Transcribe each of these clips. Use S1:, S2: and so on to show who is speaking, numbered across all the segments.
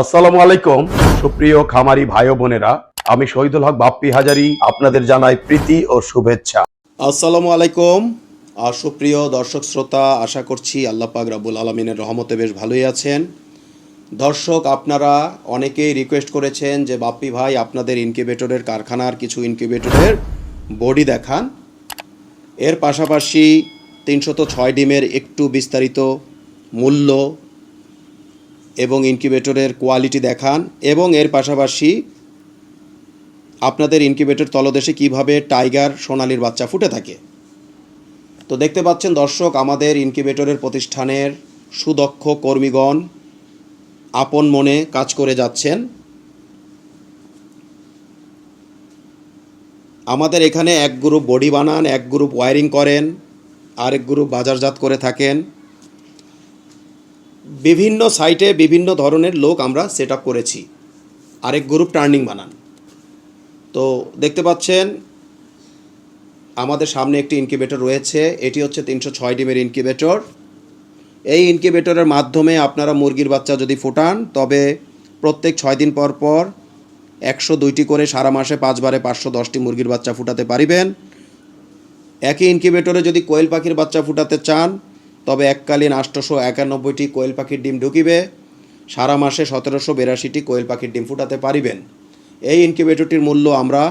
S1: আসসালামু আলাইকুম। সুপ্রিয় খামারি ভাই বোনেরা, আমি শহীদুল হক বাপ্পি হাজারি, আপনাদের জানাই প্রীতি ও শুভেচ্ছা।
S2: আসসালামু আলাইকুম। আর সুপ্রিয় দর্শক শ্রোতা, আশা করছি আল্লাহ পাক রাবুল আলমিনের রহমতে বেশ ভালোই আছেন। দর্শক, আপনারা অনেকেই রিকোয়েস্ট করেছেন যে, বাপ্পি ভাই, আপনাদের ইনকিউবেটরের কারখানার কিছু ইনকিউবেটরের বডি দেখান। এর পাশাপাশি তিনশত ছয় ডিমের একটু বিস্তারিত মূল্য এবং ইনকিউবেটরের কোয়ালিটি দেখান এবং এর পাশাপাশি আপনাদের ইনকিউবেটর তলদেশে কীভাবে টাইগার সোনালির বাচ্চা ফুটে থাকে। তো দেখতে পাচ্ছেন দর্শক, আমাদের ইনকিউবেটরের প্রতিষ্ঠানের সুদক্ষ কর্মীগণ আপন মনে কাজ করে যাচ্ছেন। আমাদের এখানে এক গ্রুপ বডি বানান, এক গ্রুপ ওয়ারিং করেন, আরেক গ্রুপ বাজারজাত করে থাকেন। বিভিন্ন সাইটে বিভিন্ন ধরনের লোক আমরা সেট আপ করেছি। আরেক গ্রুপ টার্নিং বানান। তো দেখতে পাচ্ছেন, আমাদের সামনে একটি ইনকিউবেটর রয়েছে। এটি হচ্ছে তিনশো ছয় ডিমের ইনকিউবেটর এই ইনকিউবেটরের মাধ্যমে আপনারা মুরগির বাচ্চা যদি ফোটান, তবে প্রত্যেক ছয় দিন পর পর একশো দুইটি করে সারা মাসে পাঁচবারে পাঁচশো দশটি মুরগির বাচ্চা ফুটাতে পারিবেন। একই ইনকিউবেটরে যদি কোয়েল পাখির বাচ্চা ফুটাতে চান তবে এককালীন আটশোশো একানব্বইটি কোয়েল পাখির ডিম ঢুকিবে। সারা মাসে সতেরোশো বিরাশিটি কোয়েল পাখির ডিম ফুটাতে পারিবেন। এই ইনকিউবেটরটির মূল্য আমরা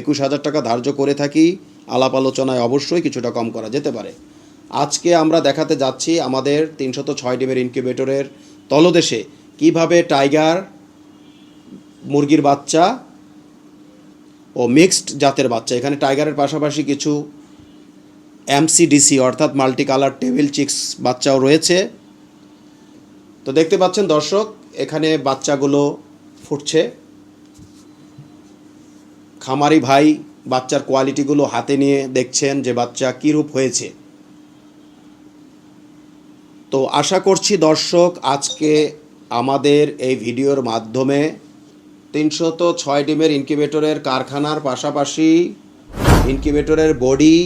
S2: একুশ হাজার টাকা ধার্য করে থাকি। আলাপ আলোচনায় অবশ্যই কিছুটা কম করা যেতে পারে। আজকে আমরা দেখাতে যাচ্ছি আমাদের তিনশত ছয় ডিমের ইনকিউবেটরের তলদেশে কীভাবে টাইগার, মুরগির বাচ্চা ও মিক্সড জাতের বাচ্চা। এখানে টাইগারের পাশাপাশি কিছু এমসিডিসি অর্থাৎ মাল্টি কালার টেবিল চিক্স বাচ্চাও রয়েছে। তো দেখতে পাচ্ছেন দর্শক, এখানে বাচ্চাগুলো ফুটছে। খামারি ভাই বাচ্চার কোয়ালিটিগুলো হাতে নিয়ে দেখছেন যে বাচ্চা কীরূপ হয়েছে। তো আশা করছি দর্শক, আজকে আমাদের এই ভিডিওর মাধ্যমে তিনশত ছয় ডিমের ইনকিউবেটরের কারখানার পাশাপাশি ইনকিউবেটরের বডি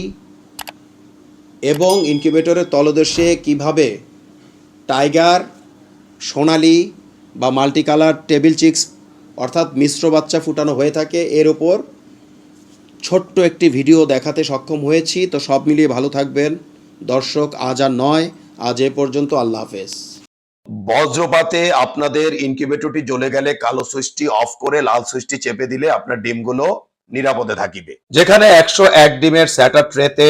S2: এবং ইনকিউবেটরের তলদেশে কীভাবে টাইগার, সোনালি বা মাল্টি কালার টেবিল চিক্স অর্থাৎ মিশ্র বাচ্চা ফুটানো হয়ে থাকে, এর ওপর ছোট্ট একটি ভিডিও দেখাতে সক্ষম হয়েছি। তো সব মিলিয়ে ভালো থাকবেন। দর্শক, আজ আর নয়। আজ এ পর্যন্ত আল্লাহ হাফেজ।
S1: বজ্রপাতে আপনাদের ইনকিউবেটরটি জ্বলে গেলে কালো সুইচটি অফ করে লাল সুইচটি চেপে দিলে আপনার ডিমগুলো নিরাপদে থাকিবে। যেখানে একশো এক ডিমের স্যাটার ট্রেতে